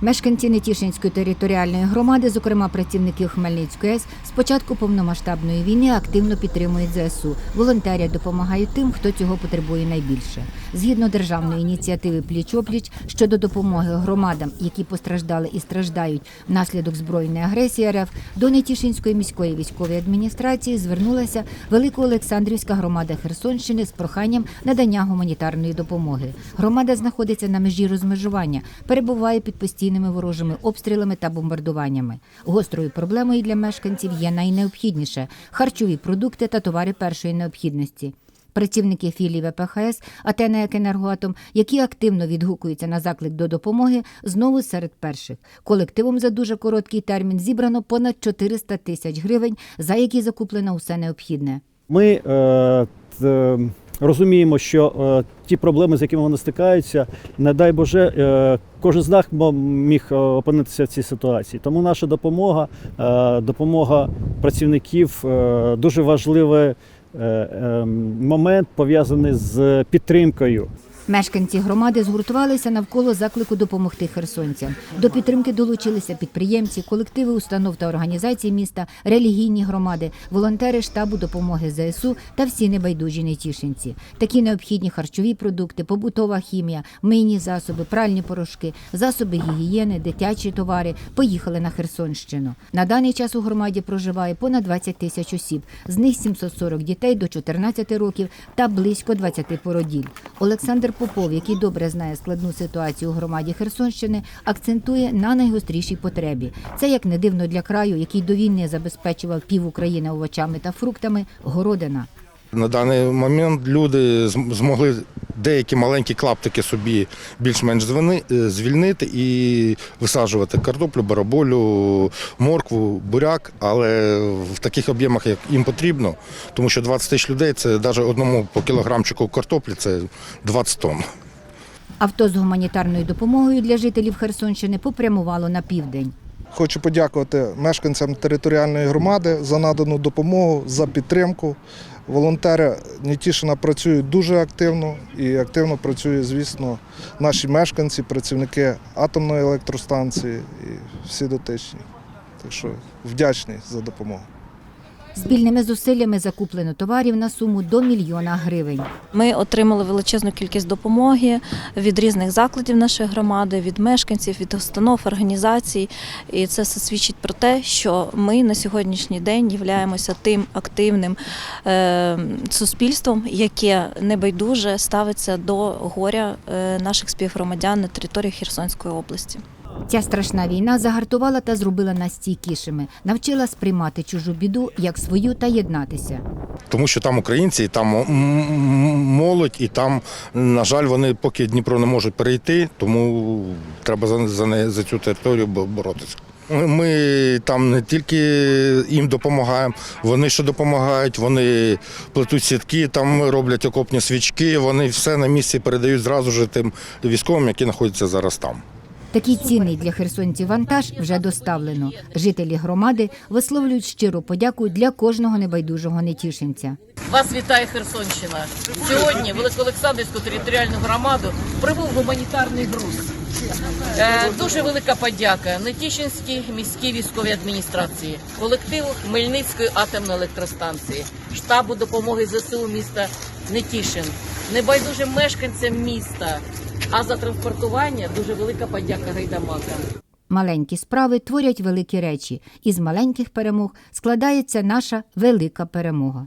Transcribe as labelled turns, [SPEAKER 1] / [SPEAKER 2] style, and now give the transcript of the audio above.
[SPEAKER 1] Мешканці Нетішинської територіальної громади, зокрема працівники Хмельницької АЕС, з початку повномасштабної війни активно підтримують ЗСУ. Волонтерять допомагають тим, хто цього потребує найбільше. Згідно державної ініціативи Пліч-опліч щодо допомоги громадам, які постраждали і страждають внаслідок збройної агресії РФ, до Нетішинської міської військової адміністрації звернулася Великоолександрівська громада Херсонщини з проханням надання гуманітарної допомоги. Громада знаходиться на межі розмежування, перебуває під постійними ворожими обстрілами та бомбардуваннями. Гострою проблемою для мешканців є найнеобхідніше харчові продукти та товари першої необхідності. Працівники філії ВПХС «Атена Екенергоатом», які активно відгукуються на заклик до допомоги, знову серед перших. Колективом за дуже короткий термін зібрано понад 400 тисяч гривень, за які закуплено усе необхідне.
[SPEAKER 2] Ми е, розуміємо, що е, ті проблеми, з якими вони стикаються, не дай Боже, е, кожен з них міг е, опинитися в цій ситуації. Тому наша допомога, допомога працівників дуже важливий е, е, момент пов'язаний з підтримкою.
[SPEAKER 1] Мешканці громади згуртувалися навколо заклику допомогти херсонцям. До підтримки долучилися підприємці, колективи установ та організацій міста, релігійні громади, волонтери штабу допомоги ЗСУ та всі небайдужі нетішинці. Такі необхідні харчові продукти, побутова хімія, мийні засоби, пральні порошки, засоби гігієни, дитячі товари поїхали на Херсонщину. На даний час у громаді проживає понад 20 тисяч осіб, з них 740 дітей до 14 років та близько 20 породіль. Олександр Попов, який добре знає складну ситуацію у громаді Херсонщини, акцентує на найгострішій потребі. Це як не дивно для краю, який до війни забезпечував пів України овочами та фруктами, городина.
[SPEAKER 3] На даний момент люди змогли деякі маленькі клаптики собі більш-менш е, звільнити і висаджувати картоплю, бараболю, моркву, буряк, але в таких об'ємах, як їм потрібно, тому що 20 тисяч людей це навіть одному по кілограмчику картоплі це 20 тонн.
[SPEAKER 1] Авто з гуманітарною допомогою для жителів Херсонщини попрямувало на південь.
[SPEAKER 4] Хочу подякувати мешканцям територіальної громади за надану допомогу, за підтримку. Волонтери Нітішина працюють дуже активно і активно працюють, звісно, наші мешканці, працівники атомної електростанції і всі дотичні. Так що вдячний за допомогу.
[SPEAKER 1] Спільними зусиллями закуплено товарів на суму до мільйона гривень.
[SPEAKER 5] Ми отримали величезну кількість допомоги від різних закладів нашої громади, від мешканців, від установ, організацій. І це все свідчить про те, що ми на сьогоднішній день являємося тим активним е, суспільством, яке небайдуже ставиться до горя е, наших співгромадян на території Херсонської області.
[SPEAKER 1] Ця страшна війна загартувала та зробила нас стійкішими, навчила сприймати чужу біду як свою та єднатися.
[SPEAKER 3] Тому що там українці, і там молодь, і там, на жаль, вони поки Дніпро не можуть перейти, тому треба за, за, за цю територію боротися. Ми там не тільки їм допомагаємо, вони ще допомагають, вони плетуть сітки, там роблять окопні свічки, вони все на місці передають зразу ж тим військовим, які знаходяться зараз там.
[SPEAKER 1] Такий цінний для херсонців вантаж вже доставлено. Жителі громади висловлюють щиру подяку для кожного небайдужого нетішинця.
[SPEAKER 6] Вас вітає Херсонщина. Сьогодні в Великоолександрівську територіальну громаду прибув гуманітарний груз. Е, дуже велика подяка Нетішинській міській військовій адміністрації, колективу Хмельницької атомної електростанції, штабу допомоги ЗСУ міста Нетішин, небайдужим мешканцям міста. А за транспортування дуже велика подяка гайдамакам.
[SPEAKER 1] Маленькі справи творять великі речі, і з маленьких перемог складається наша велика перемога.